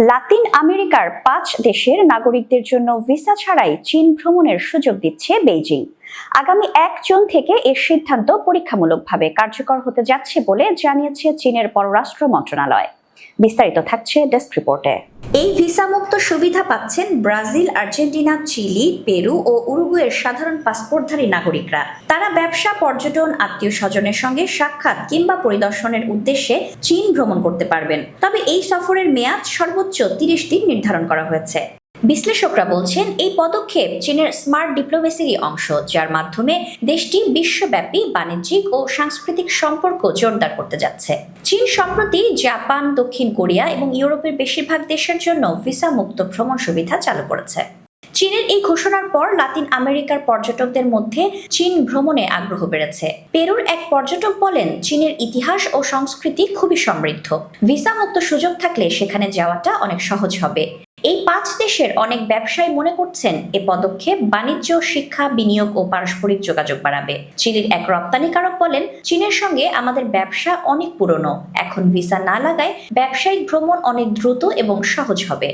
লাতিন আমেরিকার পাঁচ দেশের নাগরিকদের জন্য ভিসা ছাড়াই চীন ভ্রমণের সুযোগ দিচ্ছে বেইজিং। আগামী এক জুন থেকে এর সিদ্ধান্ত পরীক্ষামূলকভাবে কার্যকর হতে যাচ্ছে বলে জানিয়েছে চীনের পররাষ্ট্র মন্ত্রণালয়। বিস্তারিত থাকছে ডেস্ক রিপোর্টে। এই ভিসামুক্ত সুবিধা পাচ্ছেন ব্রাজিল, আর্জেন্টিনা, চিলি, পেরু ও উরুগুয়ের সাধারণ পাসপোর্টধারী নাগরিকরা। তারা ব্যবসা, পর্যটন আত্মীয় স্বজনের সঙ্গে সাক্ষাৎ কিংবা পরিদর্শনের উদ্দেশ্যে চীন ভ্রমণ করতে পারবেন। তবে এই সফরের মেয়াদ সর্বোচ্চ তিরিশ দিন নির্ধারণ করা হয়েছে। বিশ্লেষকরা বলছেন, এই পদক্ষেপ চীনের স্মার্ট ডিপ্লোমেসিরই অংশ, যার মাধ্যমে দেশটি বিশ্বব্যাপী বাণিজ্যিক ও সাংস্কৃতিক সম্পর্ক জোরদার করতে যাচ্ছে। চীন সম্প্রতি জাপান, দক্ষিণ কোরিয়া এবং ইউরোপের বেশিরভাগ দেশের জন্য ভিসা মুক্ত ভ্রমণ সুবিধা চালু করেছে। চীনের এই ঘোষণার পর লাতিন আমেরিকার পর্যটকদের মধ্যে চীন ভ্রমণে আগ্রহ বেড়েছে। পেরুর এক পর্যটক বলেন, চীনের ইতিহাস ও সংস্কৃতি খুবই সমৃদ্ধ। ভিসা মুক্ত সুযোগ থাকলে সেখানে যাওয়াটা অনেক সহজ হবে। এই পাঁচ দেশের অনেক ব্যবসায়ী মনে করছেন, এ পদক্ষেপ বাণিজ্য, শিক্ষা, বিনিয়োগ ও পারস্পরিক যোগাযোগ বাড়াবে। চিলির এক রপ্তানিকারক বলেন, চীনের সঙ্গে আমাদের ব্যবসা অনেক পুরনো। এখন ভিসা না লাগায় ব্যবসায়িক ভ্রমণ অনেক দ্রুত এবং সহজ হবে।